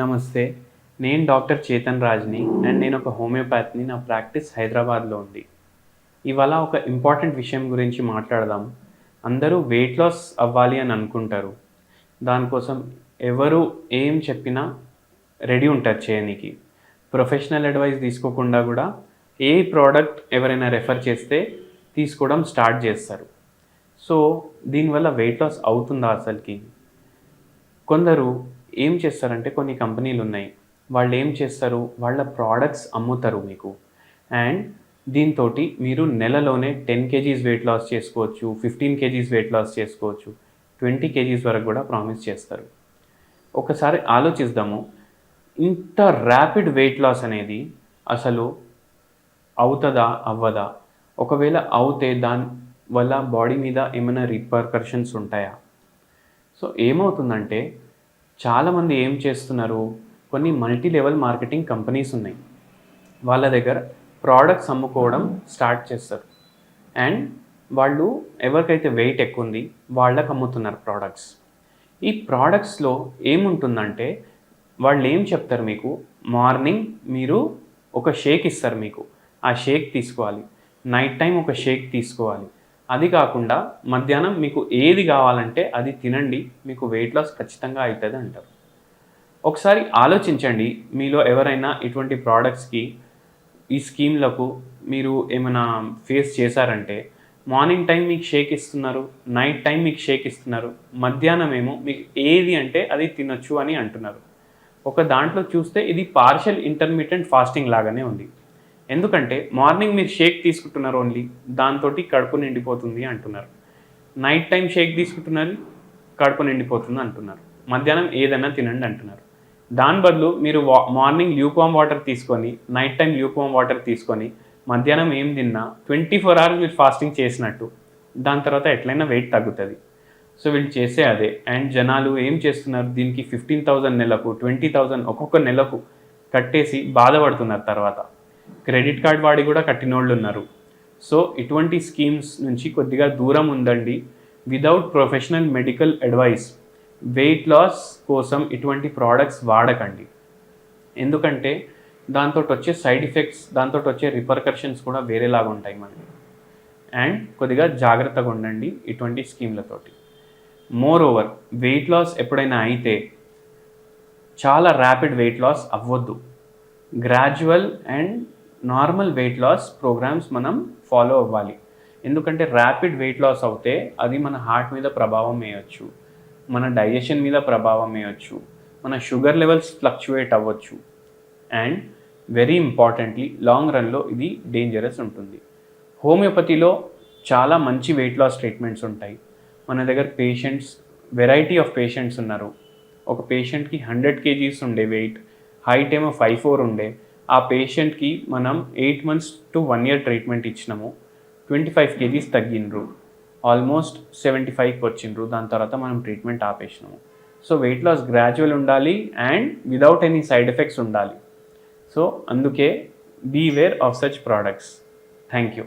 నమస్తే నేను doctor Chetan రాజ్ని and నేను ఒక హోమియోపాత్ని నా ప్రాక్టీస్ హైదరాబాద్లో ఉంది. ఇవాళ ఒక ఇంపార్టెంట్ విషయం గురించి మాట్లాడదాం. అందరూ వెయిట్ లాస్ అవ్వాలి అని అనుకుంటారు. దానికోసం ఎవరు ఏం చెప్పినా రెడీ ఉంటారు చేయనికి. ప్రొఫెషనల్ అడ్వైస్ తీసుకోకుండా కూడా ఏ ప్రోడక్ట్ ఎవరైనా రెఫర్ చేస్తే తీసుకోవడం స్టార్ట్ చేస్తారు. సో దీనివల్ల వెయిట్ లాస్ అవుతుందా అసలుకి? కొందరు ఏం చేస్తారంటే కొన్ని కంపెనీలు ఉన్నాయి వాళ్ళు ఏం చేస్తారు? వాళ్ళ ప్రోడక్ట్స్ అమ్ముతారు మీకు. అండ్ దీంతో మీరు నెలలోనే టెన్ కేజీస్ వెయిట్ లాస్ చేసుకోవచ్చు ఫిఫ్టీన్ కేజీస్ వెయిట్ లాస్ చేసుకోవచ్చు ట్వంటీ కేజీస్ వరకు కూడా ప్రామిస్ చేస్తారు. ఒకసారి ఆలోచిద్దాము. ఇంత ర్యాపిడ్ వెయిట్ లాస్ అనేది అసలు అవుతుందా అవ్వదా? ఒకవేళ అవుతే దాని వల్ల బాడీ మీద ఏమైనా రిపర్కర్షన్స్ ఉంటాయా? సో ఏమవుతుందంటే చాలామంది ఏం చేస్తున్నారు? కొన్ని మల్టీ లెవెల్ మార్కెటింగ్ కంపెనీస్ ఉన్నాయి. వాళ్ళ దగ్గర ప్రోడక్ట్స్ అమ్ముకోవడం స్టార్ట్ చేస్తారు. అండ్ వాళ్ళు ఎవరికైతే వెయిట్ ఎక్కువ ఉంది వాళ్ళకి అమ్ముతున్నారు ప్రోడక్ట్స్. ఈ ప్రోడక్ట్స్లో ఏముంటుందంటే వాళ్ళు ఏం చెప్తారు మీకు? మార్నింగ్ మీరు ఒక షేక్ ఇస్తారు మీకు. ఆ షేక్ తీసుకోవాలి. నైట్ టైం ఒక షేక్ తీసుకోవాలి. అది కాకుండా మధ్యాహ్నం మీకు ఏది కావాలంటే అది తినండి మీకు వెయిట్ లాస్ ఖచ్చితంగా అవుతుంది అంటారు. ఒకసారి ఆలోచించండి మీలో ఎవరైనా ఇటువంటి ప్రోడక్ట్స్కి ఈ స్కీమ్లకు మీరు ఏమైనా ఫేస్ చేశారంటే మార్నింగ్ టైం మీకు షేక్ ఇస్తున్నారు నైట్ టైం మీకు షేక్ ఇస్తున్నారు మధ్యాహ్నం ఏమో మీకు ఏది అంటే అది తినొచ్చు అని అంటున్నారు. ఒక దాంట్లో చూస్తే ఇది పార్షల్ ఇంటర్మీడియట్ ఫాస్టింగ్ లాగానే ఉంది. ఎందుకంటే మార్నింగ్ మీరు షేక్ తీసుకుంటున్నారు ఓన్లీ దాంతో కడుపు నిండిపోతుంది అంటున్నారు. నైట్ టైం షేక్ తీసుకుంటున్నారు కడుపు నిండిపోతుంది అంటున్నారు. మధ్యాహ్నం ఏదైనా తినండి అంటున్నారు. దాని బదులు మీరు వా మార్నింగ్ ల్యూకామ్ వాటర్ తీసుకొని నైట్ టైం ల్యూకామ్ వాటర్ తీసుకొని మధ్యాహ్నం ఏం తిన్నా ట్వంటీ ఫోర్ అవర్స్ మీరు ఫాస్టింగ్ చేసినట్టు దాని తర్వాత ఎట్లయినా వెయిట్ తగ్గుతుంది. సో వీళ్ళు చేసే అదే. అండ్ జనాలు ఏం చేస్తున్నారు? దీనికి ఫిఫ్టీన్ థౌజండ్ నెలకు ట్వంటీ థౌజండ్ ఒక్కొక్క నెలకు కట్టేసి బాధపడుతున్నారు తర్వాత. క్రెడిట్ కార్డ్ వాడి కూడా కట్టినోళ్ళు ఉన్నారు. సో ఇటువంటి స్కీమ్స్ నుంచి కొద్దిగా దూరం ఉందండి. Without professional medical advice weight loss కోసం ఇటువంటి ప్రోడక్ట్స్ వాడకండి. ఎందుకంటే దాంతో వచ్చే సైడ్ ఎఫెక్ట్స్ దాంతో వచ్చే రిపర్కర్షన్స్ కూడా వేరేలాగా ఉంటాయి మనకి. అండ్ కొద్దిగా జాగ్రత్తగా ఉండండి ఇటువంటి స్కీమ్లతోటి మోర్ ఓవర్ వెయిట్ లాస్ ఎప్పుడైనా అయితే చాలా ర్యాపిడ్ వెయిట్ లాస్ అవ్వద్దు. Gradual and normal weight loss programs మనం ఫాలో అవ్వాలి. ఎందుకంటే ర్యాపిడ్ వెయిట్ లాస్ అవుతే అది మన హార్ట్ మీద ప్రభావం వేయచ్చు. మన డైజెషన్ మీద ప్రభావం వేయచ్చు. మన షుగర్ లెవెల్స్ ఫ్లక్చువేట్ అవ్వచ్చు. అండ్ వెరీ ఇంపార్టెంట్లీ లాంగ్ రన్లో ఇది డేంజరస్ ఉంటుంది. హోమియోపతిలో చాలా మంచి వెయిట్ లాస్ ట్రీట్మెంట్స్ ఉంటాయి. మన దగ్గర పేషెంట్స్ వెరైటీ ఆఫ్ పేషెంట్స్ ఉన్నారు. ఒక పేషెంట్కి హండ్రెడ్ కేజీస్ ఉండే వెయిట్ హైట్ ఏమో ఫైవ్ ఫోర్ ఉండే. ఆ పేషెంట్కి మనం eight months to one year treatment ఇచ్చినాము. ట్వంటీ ఫైవ్ కేజీస్ తగ్గినరు ఆల్మోస్ట్ సెవెంటీ ఫైవ్కి వచ్చిండ్రు దాని తర్వాత మనం ట్రీట్మెంట్ ఆపేసినాము. సో వెయిట్ లాస్ గ్రాడ్యువల్ ఉండాలి and without any side effects ఉండాలి. సో అందుకే beware of such products thank you